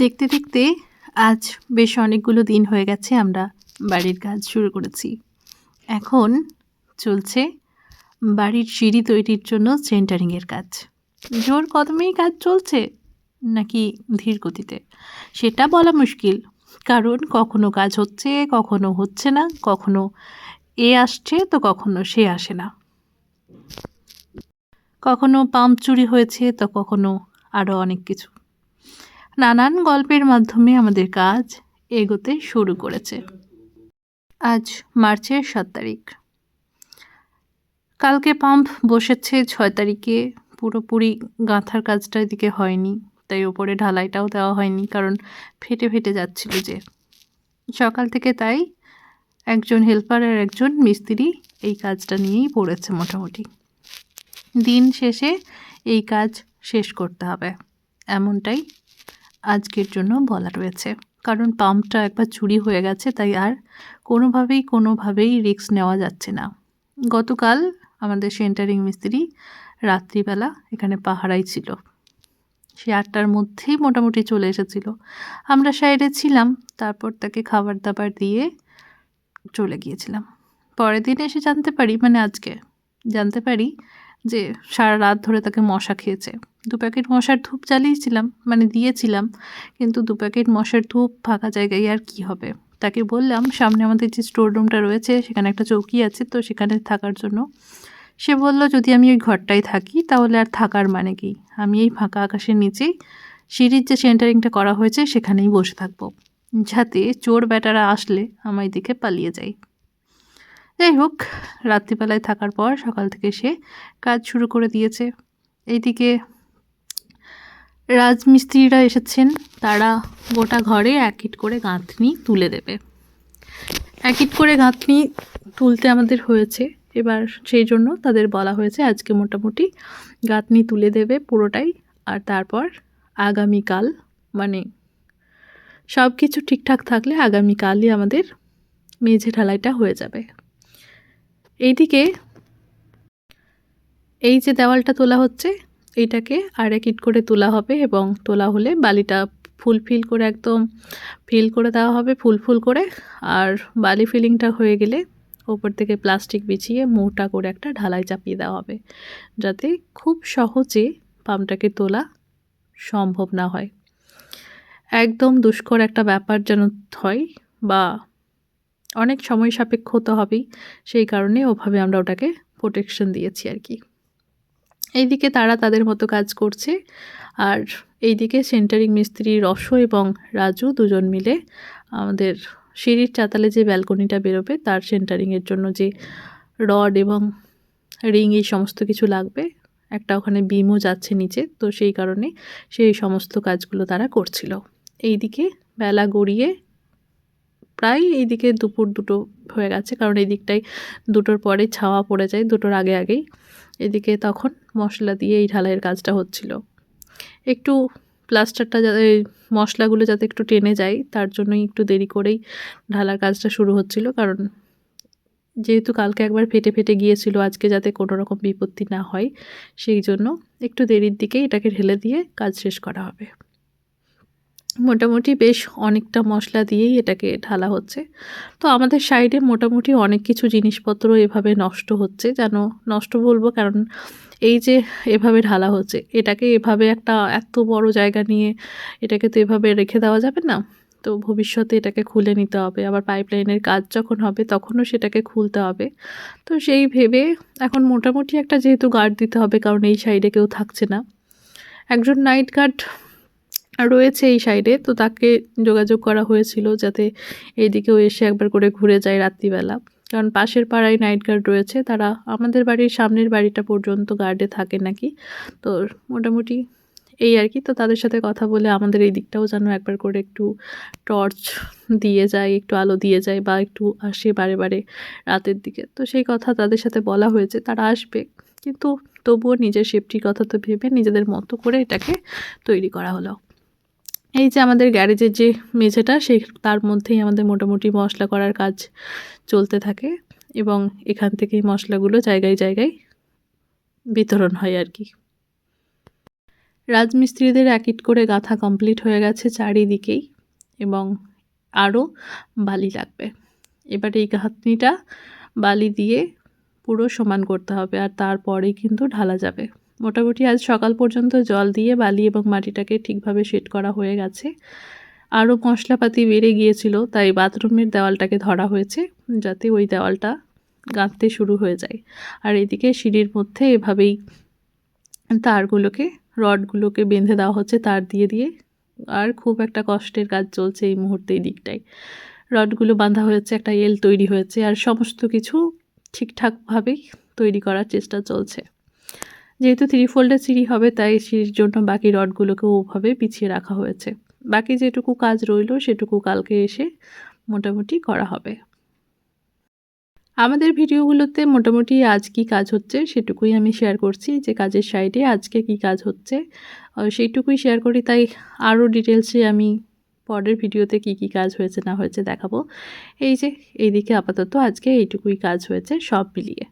দেখতে দেখতে আজ বেশ অনেকগুলো দিন হয়ে গেছে আমরা বাড়ির কাজ শুরু করেছি। এখন চলছে বাড়ির সিঁড়ি তৈরির জন্য সেন্টারিংয়ের কাজ। জোর কদমেই কাজ চলছে নাকি ধীর গতিতে? সেটা বলা মুশকিল, কারণ কখনো কাজ হচ্ছে, কখনো হচ্ছে না, কখনো এ আসছে তো কখনো সে আসে না। কখনো পাম্প চুরি হয়েছে তো কখনো আরও অনেক কিছু। নানান গল্পের মাধ্যমে আমাদের কাজ এগোতে শুরু করেছে। আজ মার্চের সাত তারিখ। কালকে পাম্প বসেছে ছয় তারিখে। পুরোপুরি গাঁথার কাজটা এদিকে হয়নি, তাই ওপরে ঢালাইটাও দেওয়া হয়নি, কারণ ফেটে ফেটে যাচ্ছিল যে। সকাল থেকে তাই একজন হেল্পার আর একজন মিস্ত্রি এই কাজটা নিয়েই পড়েছে মোটামুটি। দিন শেষে এই কাজ শেষ করতে হবে, এমনটাই আজকের জন্য বলা রয়েছে। কারণ পাম্পটা একবার চুরি হয়ে গেছে, তাই আর কোনোভাবেই কোনোভাবেই রিস্ক নেওয়া যাচ্ছে না। গতকাল আমাদের সেন্টারিং মিস্ত্রি রাত্রিবেলা এখানে পাহারাই ছিল। সে আটটার মধ্যেই মোটামুটি চলে এসেছিল। আমরা সাইডে ছিলাম, তারপর তাকে খাবার দাবার দিয়ে চলে গিয়েছিলাম। পরের দিন এসে জানতে পারি মানে আজকে, জানতে পারি যে সারা রাত ধরে তাকে মশা খেয়েছে। দু প্যাকেট মশার ধূপ জ্বালিয়েছিলাম মানে দিয়েছিলাম, কিন্তু দু প্যাকেট মশার ধূপ ফাঁকা জায়গায় আর কি হবে? তাকে বললাম, সামনে আমাদের যে স্টোর রুমটা রয়েছে, সেখানে একটা চৌকি আছে, তো সেখানে থাকার জন্য। সে বলল, যদি আমি ওই ঘরটায় থাকি, তাহলে আর থাকার মানে কি? আমি এই ফাঁকা আকাশের নিচেই সিঁড়ির যে সেন্টারিংটা করা হয়েছে, সেখানেই বসে থাকব। যাতে চোর ব্যাটারা আসলে আমায় দেখে পালিয়ে যায়। যাই হোক রাত্রিবেলায় থাকার পর সকাল থেকে সে কাজ শুরু করে দিয়েছে। এইদিকে রাজমিস্ত্রিরা এসেছেন। তারা গোটা ঘরে এক ইট করে গাঁথনি তুলে দেবে। এক ইট করে গাঁথনি তুলতে আমাদের হয়েছে। এবার সেই জন্য তাদের বলা হয়েছে, আজকে মোটামুটি গাঁথনি তুলে দেবে পুরোটাই। আর তারপর আগামীকাল মানে সব কিছু ঠিকঠাক থাকলে আগামীকালই আমাদের মেঝে ঢালাইটা হয়ে যাবে। এইদিকে এই যে দেওয়ালটা তোলা হচ্ছে, এইটাকে আর এক ইট করে তোলা হবে এবং তোলা হলে বালিটা ফুল ফিল করে একদম ফিল করে দেওয়া হবে, ফুল ফুল করে। আর বালি ফিলিংটা হয়ে গেলে ওপর থেকে প্লাস্টিক বিছিয়ে মোটা করে একটা ঢালাই চাপিয়ে দেওয়া হবে, যাতে খুব সহজে পাম্পটাকে তোলা সম্ভব না হয়। একদম দুষ্কর একটা ব্যাপার যেন হয় বা অনেক সময় সাপেক্ষ হতে হবেই। সেই কারণে ওভাবে আমরা ওটাকে প্রোটেকশন দিয়েছি আর কি। এইদিকে তারা তাদের মতো কাজ করছে। আর এইদিকে সেন্টারিং মিস্ত্রি রস এবং রাজু দুজন মিলে আমাদের সিঁড়ির চাতালে যে ব্যালকনিটা বেরোবে, তার সেন্টারিংয়ের জন্য যে রড এবং রিং এই সমস্ত কিছু লাগবে, একটা ওখানে বিমও যাচ্ছে নিচে। তো সেই কারণে সেই সমস্ত কাজগুলো তারা করছিল। এইদিকে বেলা গড়িয়ে প্রায় এইদিকে দুপুর দুটো হয়ে গেছে, কারণ এই দিকটাই দুটোর পরে ছাওয়া পড়ে যায়, দুটোর আগে আগেই। এদিকে তখন মশলা দিয়ে এই ঢালাইয়ের কাজটা হচ্ছিল। একটু প্লাস্টারটা যাতে মশলাগুলো যাতে একটু টেনে যায়, তার জন্যই একটু দেরি করেই ঢালার কাজটা শুরু হচ্ছিল, কারণ যেহেতু কালকে একবার ফেটে ফেটে গিয়েছিল, আজকে যাতে কোনো রকম বিপত্তি না হয়, সেই জন্য একটু দেরির দিকে এটাকে ঢেলে দিয়ে কাজ শেষ করা হবে। মোটামুটি বেশ অনেকটা মশলা দিয়েই এটাকে ঢালা হচ্ছে। তো আমাদের সাইডে মোটামুটি অনেক কিছু জিনিসপত্র এভাবে নষ্ট হচ্ছে, যেন নষ্ট বলব কারণ এই যে এভাবে ঢালা হচ্ছে, এটাকে এভাবে একটা এত বড় জায়গা নিয়ে এটাকে তো এভাবে রেখে দেওয়া যাবে না। তো ভবিষ্যতে এটাকে খুলে নিতে হবে, আবার পাইপলাইনের কাজ যখন হবে তখনও সেটাকে খুলতে হবে। তো সেই ভেবে এখন মোটামুটি একটা যেহেতু গার্ড দিতে হবে, কারণ এই সাইডে কেউ থাকছে না। একজন নাইট গার্ড রয়েছে এই সাইডে, তো তাকে যোগাযোগ করা হয়েছিল যাতে এইদিকেও এসে একবার করে ঘুরে যায় রাত্রিবেলা। কারণ পাশের পাড়ায় নাইট গার্ড রয়েছে, তারা আমাদের বাড়ির সামনের বাড়িটা পর্যন্ত গার্ডে থাকে নাকি। তো মোটামুটি এই আর কি, তো তাদের সাথে কথা বলে আমাদের এই দিকটাও যেন একবার করে একটু টর্চ দিয়ে যায়, একটু আলো দিয়ে যায় বা একটু আসে বারে বারে রাতের দিকে। তো সেই কথা তাদের সাথে বলা হয়েছে, তারা আসবে। কিন্তু তবুও নিজের সেফটির কথা তো ভেবে নিজেদের মতো করে এটাকে তৈরি করা হলো। এই যে আমাদের গ্যারেজের যে মেঝেটা, সেই তার মধ্যেই আমাদের মোটামুটি মশলা করার কাজ চলতে থাকে এবং এখান থেকেই মশলাগুলো জায়গায় জায়গায় বিতরণ হয় আর কি। রাজমিস্ত্রিদের এক ইট করে গাঁথা কমপ্লিট হয়ে গেছে চারিদিকেই এবং আরও বালি লাগবে। এবার এই গাঁথনিটা বালি দিয়ে পুরো সমান করতে হবে আর তারপরেই কিন্তু ঢালা যাবে। মোটামুটি আজ সকাল পর্যন্ত জল দিয়ে বালি এবং মাটিটাকে ঠিকভাবে সেট করা হয়ে গেছে। আরও মশলাপাতি বেড়ে গিয়েছিল, তাই বাথরুমের দেওয়ালটাকে ধরা হয়েছে, যাতে ওই দেওয়ালটা গাঁথতে শুরু হয়ে যায়। আর এদিকে সিঁড়ির মধ্যে এভাবেই তারগুলোকে, রডগুলোকে বেঁধে দেওয়া হচ্ছে তার দিয়ে দিয়ে। আর খুব একটা কষ্টের কাজ চলছে এই মুহূর্তে এই দিকটায়। রডগুলো বাঁধা হয়েছে, একটা এল তৈরি হয়েছে, আর সমস্ত কিছু ঠিকঠাকভাবেই তৈরি করার চেষ্টা চলছে। যেহেতু থ্রি ফোল্ডের সিঁড়ি হবে, তাই সিঁড়ির জন্য বাকি রডগুলোকে ওভাবে পিছিয়ে রাখা হয়েছে। বাকি যেটুকু কাজ রইল, সেটুকু কালকে এসে মোটামুটি করা হবে। আমাদের ভিডিওগুলোতে মোটামুটি আজ কি কাজ হচ্ছে, সেটুকুই আমি শেয়ার করছি। যে কাজের সাইডে আজকে কি কাজ হচ্ছে সেইটুকুই শেয়ার করি। তাই আরও ডিটেলসে আমি পরের ভিডিওতে কি কি কাজ হয়েছে, না হয়েছে দেখাবো। এই যে, এইদিকে আপাতত আজকে এইটুকুই কাজ হয়েছে, সব মিলিয়ে।